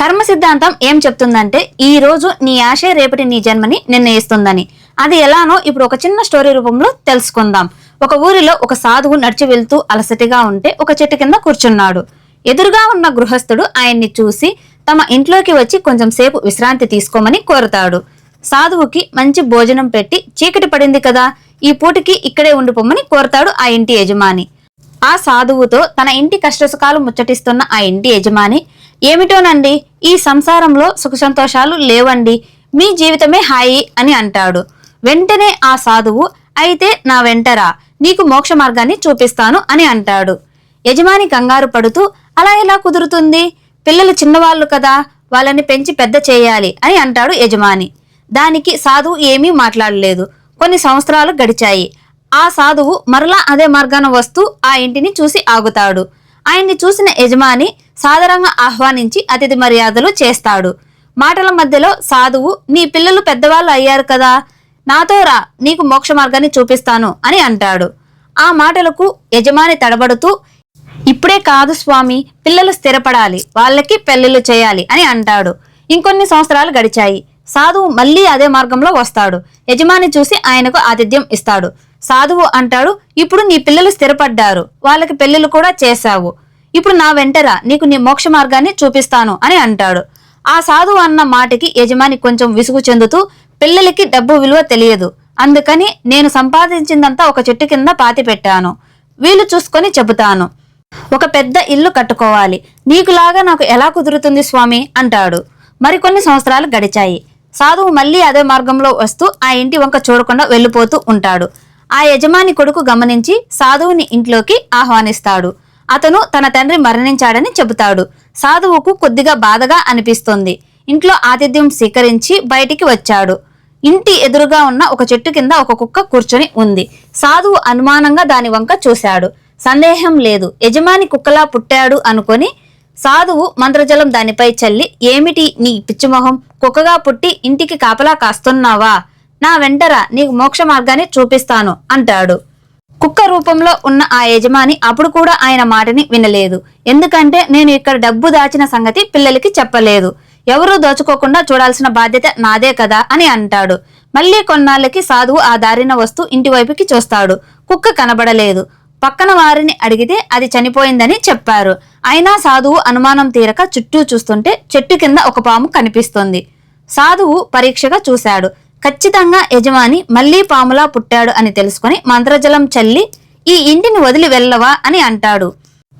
కర్మ సిద్ధాంతం ఏం చెప్తుందంటే ఈ రోజు నీ ఆశే రేపటి నీ జన్మని నిర్ణయిస్తుందని. అది ఎలానో ఇప్పుడు ఒక చిన్న స్టోరీ రూపంలో తెలుసుకుందాం. ఒక ఊరిలో ఒక సాధువు నడిచి వెళ్తూ అలసటిగా ఉంటే ఒక చెట్టు కింద కూర్చున్నాడు. ఎదురుగా ఉన్న గృహస్థుడు ఆయన్ని చూసి తమ ఇంట్లోకి వచ్చి కొంచెం సేపు విశ్రాంతి తీసుకోమని కోరుతాడు. సాధువుకి మంచి భోజనం పెట్టి చీకటి పడింది కదా ఈ పూటకి ఇక్కడే ఉండిపోమని కోరతాడు ఆ ఇంటి యజమాని. ఆ సాధువుతో తన ఇంటి కష్టసుఖాలు ముచ్చటిస్తున్న ఆ ఇంటి యజమాని ఏమిటోనండి? ఈ సంసారంలో సుఖ సంతోషాలు లేవండి. మీ జీవితమే హాయి అని అంటాడు. వెంటనే ఆ సాధువు అయితే నా వెంటరా నీకు మోక్ష మార్గాన్ని చూపిస్తాను అని అంటాడు. యజమాని కంగారు పడుతూ అలా ఎలా కుదురుతుంది? పిల్లలు చిన్నవాళ్ళు కదా వాళ్ళని పెంచి పెద్ద చేయాలి అని అంటాడు యజమాని. దానికి సాధువు ఏమీ మాట్లాడలేదు. కొన్ని సంవత్సరాలు గడిచాయి. ఆ సాధువు మరలా అదే మార్గాన వస్తూ ఆ ఇంటిని చూసి ఆగుతాడు. ఆయన్ని చూసిన యజమాని సాదరంగా ఆహ్వానించి అతిథి మర్యాదలు చేస్తాడు. మాటల మధ్యలో సాధువు నీ పిల్లలు పెద్దవాళ్ళు అయ్యారు కదా. నాతో రా నీకు మోక్ష మార్గాన్ని చూపిస్తాను అని అంటాడు. ఆ మాటలకు యజమాని తడబడుతూ ఇప్పుడే కాదు స్వామి పిల్లలు స్థిరపడాలి వాళ్ళకి పెళ్ళిళ్ళు చేయాలి అని అంటాడు. ఇంకొన్ని సంవత్సరాలు గడిచాయి. సాధువు మళ్ళీ అదే మార్గంలో వస్తాడు. యజమాని చూసి ఆయనకు ఆతిథ్యం ఇస్తాడు. సాధువు అంటాడు ఇప్పుడు నీ పిల్లలు స్థిరపడ్డారు వాళ్ళకి పెళ్ళిళ్ళు కూడా చేశావు. ఇప్పుడు నా వెంటరా నీకు నీ మోక్ష మార్గాన్ని చూపిస్తాను అని అంటాడు. ఆ సాధువు అన్న మాటకి యజమాని కొంచెం విసుగు చెందుతూ పిల్లలకి డబ్బు విలువ తెలియదు. అందుకని నేను సంపాదించిందంతా ఒక చెట్టు కింద పాతి పెట్టాను. వీలు చూసుకొని చెబుతాను. ఒక పెద్ద ఇల్లు కట్టుకోవాలి. నీకులాగా నాకు ఎలా కుదురుతుంది స్వామి? అంటాడు. మరికొన్ని సంవత్సరాలు గడిచాయి. సాధువు మళ్ళీ అదే మార్గంలో వస్తూ ఆ ఇంటి వంక చూడకుండా వెళ్ళిపోతూ ఉంటాడు. ఆ యజమాని కొడుకు గమనించి సాధువుని ఇంట్లోకి ఆహ్వానిస్తాడు. అతను తన తండ్రి మరణించాడని చెబుతాడు. సాధువుకు కొద్దిగా బాధగా అనిపిస్తుంది. ఇంట్లో ఆతిథ్యం స్వీకరించి బయటికి వచ్చాడు. ఇంటి ఎదురుగా ఉన్న ఒక చెట్టు కింద ఒక కుక్క కూర్చొని ఉంది. సాధువు అనుమానంగా దాని వంక చూశాడు. సందేహం లేదు. యజమాని కుక్కలా పుట్టాడు అనుకొని సాధువు మంత్రజలం దానిపై చల్లి ఏమిటి నీ పిచ్చిమొహం? కుక్కగా పుట్టి ఇంటికి కాపలా కాస్తున్నావా? నా వెంటరా నీకు మోక్ష మార్గాన్ని చూపిస్తాను అంటాడు. కుక్క రూపంలో ఉన్న ఆ యజమాని అప్పుడు కూడా ఆయన మాటని వినలేదు. ఎందుకంటే నేను ఇక్కడ డబ్బు దాచిన సంగతి పిల్లలకి చెప్పలేదు. ఎవరూ దోచుకోకుండా చూడాల్సిన బాధ్యత నాదే కదా అని అంటాడు. మళ్ళీ కొన్నాళ్ళకి సాధువు ఆ దారిన వస్తూ ఇంటి వైపుకి చూస్తాడు. కుక్క కనబడలేదు. పక్కన వారిని అడిగితే అది చనిపోయిందని చెప్పారు. అయినా సాధువు అనుమానం తీరక చుట్టూ చూస్తుంటే చెట్టు కింద ఒక పాము కనిపిస్తుంది. సాధువు పరీక్షగా చూశాడు. ఖచ్చితంగా యజమాని మళ్ళీ పాములా పుట్టాడు అని తెలుసుకొని మంత్రజలం చల్లి ఈ ఇంటిని వదిలి వెళ్ళవా? అని అంటాడు.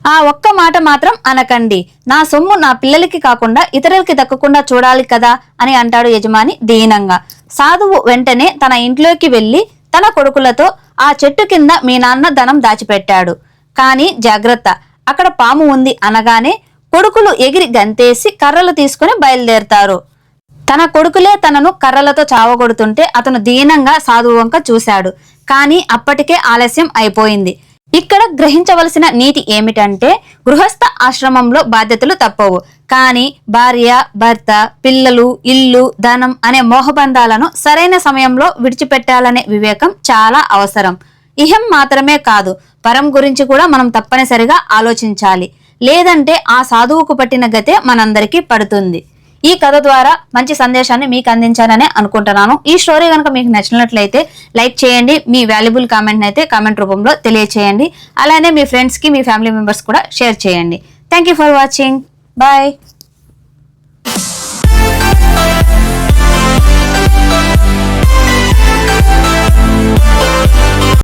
ఆ ఒక్క మాట మాత్రం అనకండి. నా సొమ్ము నా పిల్లలకి కాకుండా ఇతరులకి దక్కకుండా చూడాలి కదా అని అంటాడు యజమాని దీనంగా. సాధువు వెంటనే తన ఇంట్లోకి వెళ్ళి తన కొడుకులతో ఆ చెట్టు కింద మీ నాన్న ధనం దాచిపెట్టాడు. కానీ జాగ్రత్త అక్కడ పాము ఉంది అనగానే కొడుకులు ఎగిరి గంతేసి కర్రలు తీసుకుని బయలుదేరతారు. తన కొడుకులే తనను కర్రలతో చావగొడుతుంటే అతను దీనంగా సాధువు వంక చూశాడు. కానీ అప్పటికే ఆలస్యం అయిపోయింది. ఇక్కడ గ్రహించవలసిన నీతి ఏమిటంటే గృహస్థ ఆశ్రమంలో బాధ్యతలు తప్పవు. కానీ భార్య భర్త పిల్లలు ఇల్లు ధనం అనే మోహబంధాలను సరైన సమయంలో విడిచిపెట్టాలనే వివేకం చాలా అవసరం. ఇహం మాత్రమే కాదు పరం గురించి కూడా మనం తప్పనిసరిగా ఆలోచించాలి. లేదంటే ఆ సాధువుకు పట్టిన గతే మనందరికీ పడుతుంది. ఈ కథ ద్వారా మంచి సందేశాన్ని మీకు అందించానని అనుకుంటున్నాను. ఈ స్టోరీ కనుక మీకు నచ్చినట్లయితే లైక్ చేయండి మీ వాల్యుబుల్ కామెంట్ని అయితే కామెంట్ రూపంలో తెలియచేయండి. అలానే మీ ఫ్రెండ్స్కి మీ ఫ్యామిలీ మెంబర్స్ కూడా షేర్ చేయండి. Thank for watching bye